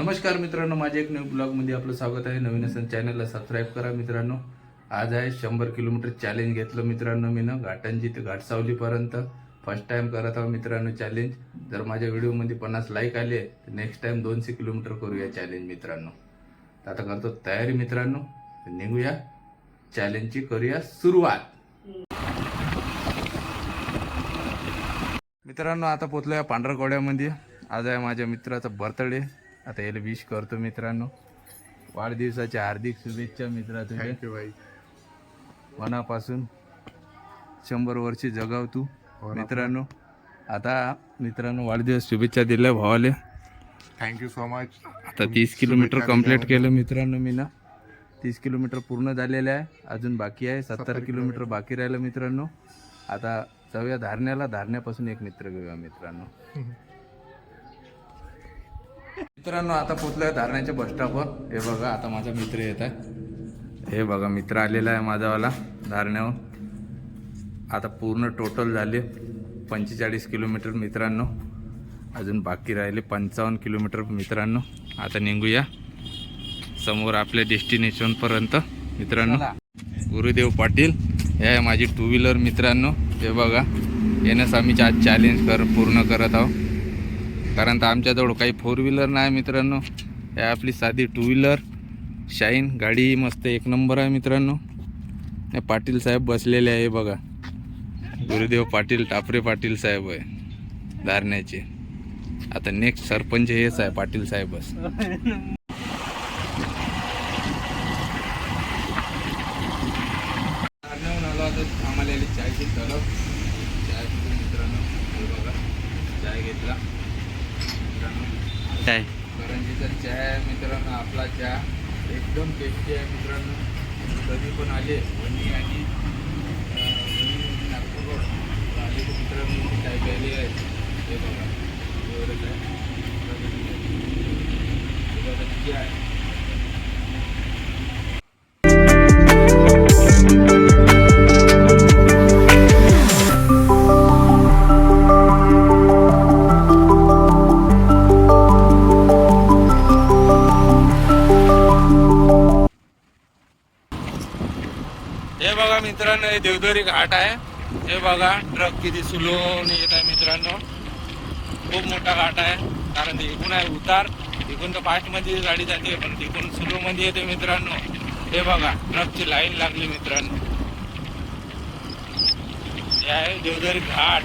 नमस्कार मित्रांनो माझ्या एक नवीन ब्लॉगमध्ये आपलं स्वागत आहे. नवीन असं चॅनलला सबस्क्राईब करा मित्रांनो. आज आहे शंभर किलोमीटर चॅलेंज घेतलं मित्रांनो मी ना. घाटांची ते घाटसावलीपर्यंत फर्स्ट टाइम करत आहो मित्रांनो चॅलेंज जर माझ्या व्हिडिओमध्ये पन्नास लाईक आले तर नेक्स्ट टाइम दोनशे किलोमीटर करूया चॅलेंज मित्रांनो. तर आता करतो तयारी मित्रांनो. निघूया. चॅलेंजची करूया सुरुवात. मित्रांनो आता पोचलोय पांढरकवड्यामध्ये. आज आहे माझ्या मित्राचा बर्थडे आता याला विश करतो मित्रांनो. वाढदिवसाच्या हार्दिक शुभेच्छा मित्रा तुझ्या. थँक्यू भाई. मनापासून शंभर वर्षे जगाव तू. मित्रांनो आता मित्रांनो वाढदिवस शुभेच्छा दिल्या भावाले. थँक्यू सो मच आता तीस किलोमीटर कंप्लीट केलं मित्रांनो मी ना तीस किलोमीटर पूर्ण झालेलं आहे. अजून बाकी आहे. सत्तर किलोमीटर. बाकी राहिलं मित्रांनो. आता जाऊया धारण्याला. धारण्यापासून एक मित्र घेऊया मित्रांनो. मित्रांनो आता पोचलोय धारण्याच्या बस स्टॉपवर हे बघा आता माझा मित्र येत आहे. हे बघा मित्र आलेला आहे माझावाला धारण्यावर. आता पूर्ण टोटल झाले पंचेचाळीस किलोमीटर मित्रांनो. अजून बाकी राहिले पंचावन्न किलोमीटर मित्रांनो. आता निघूया समोर आपल्या डेस्टिनेशनपर्यंत मित्रांनो. गुरुदेव पाटील हे आहे माझी टू व्हीलर मित्रांनो. हे बघा येण्यास आम्ही आज चॅलेंज कर पूर्ण करत आहोत. कारण तर आमच्याजवळ काही फोर व्हीलर नाही मित्रांनो. हे आपली साधी टू व्हीलर शाईन गाडी मस्त एक नंबर आहे मित्रांनो. हे पाटील साहेब बसलेले आहे बघा. गुरुदेव पाटील टापरे पाटील साहेब आहे धारण्याचे. आता नेक्स्ट सरपंच हेच आहे पाटील साहेबच आम्हाला चायची तलब चाय मित्रांनो. बघा चाय घेतला. मित्रांनो. काय? करंजीचा चाय आहे मित्रांनो आपला चहा. एकदम टेस्टी आहे मित्रांनो. कधी पण आले वणी आणि नागपूर आले तर मित्रांनो चाय प्यायली आहे हे बघा एवढंच आहे. हे बघा मित्रांनो हे देवदरी घाट आहे. हे बघा ट्रक किती सुलून येत आहे मित्रांनो. खूप मोठा घाट आहे कारण ते आहे उतार. इकडून तर फास्टमध्ये गाडी जाते पण तिकडून स्लोमध्ये येते मित्रांनो. हे बघा ट्रकची लाईन लागली मित्रांनो. हे आहे देवदरी घाट.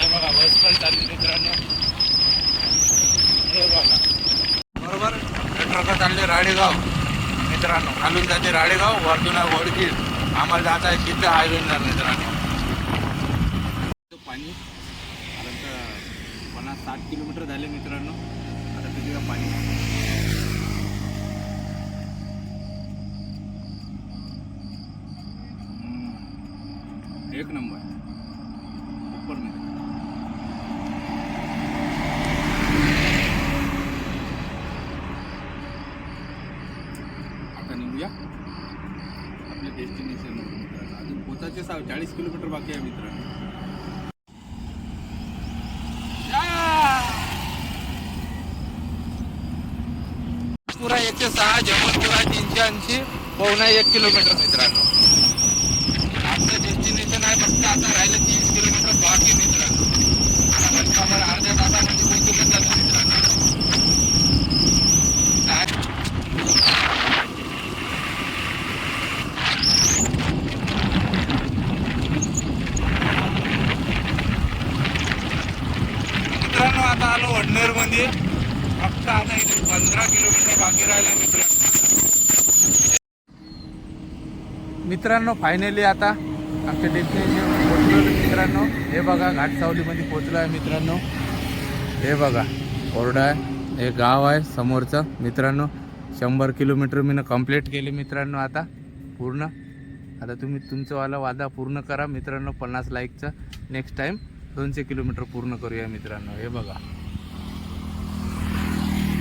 हे बघा बस पण चालली मित्रांनो. हे बघा. बरोबर हे ट्रक चालले राडेगाव मित्रांनो आनंदाचे जाते राडेगाव वर्धुना आहे आम्हाला जात आहे तिथं हायवे मित्रांनो. पाणी कारण तर पन्नास साठ किलोमीटर झाले मित्रांनो. आता तिथे पाणी. एक नंबर सुपर मित्र आता निघूया आपल्या डेस्टिनेशन मित्रांनो. अजून पोचायचे सा चाळीस किलोमीटर बाकी आहे मित्रांनो. पुरा एकशे सहा जमलपुरा तीनशे ऐंशी पवना एक किलोमीटर मित्रांनो. आपलं डेस्टिनेशन आहे फक्त आता राहिलं तीस किलोमीटर बाकी मित्रांनो आता घंटाभर अर्ध्या तासामध्ये पोहोचून जातो मित्रांनो काय? मित्रांनो आता आलो वडनेरमध्ये फक्त आता इथे पंधरा किलोमीटर बाकी राहिलं मित्र. मित्रांनो फायनली आता आमच्या डेस्टिनेशन पोहोचलो मित्रांनो हे बघा घाटसावलीमध्ये पोहोचलो आहे मित्रांनो. हे बघा ओरडा आहे हे गाव आहे समोरचं. मित्रांनो शंभर किलोमीटर मी कंप्लीट केले मित्रांनो आता पूर्ण. आता तुम्ही तुमचंवाला वादा पूर्ण करा मित्रांनो पन्नास लाईकचं नेक्स्ट टाईम दोनशे किलोमीटर पूर्ण करूया मित्रांनो हे बघा.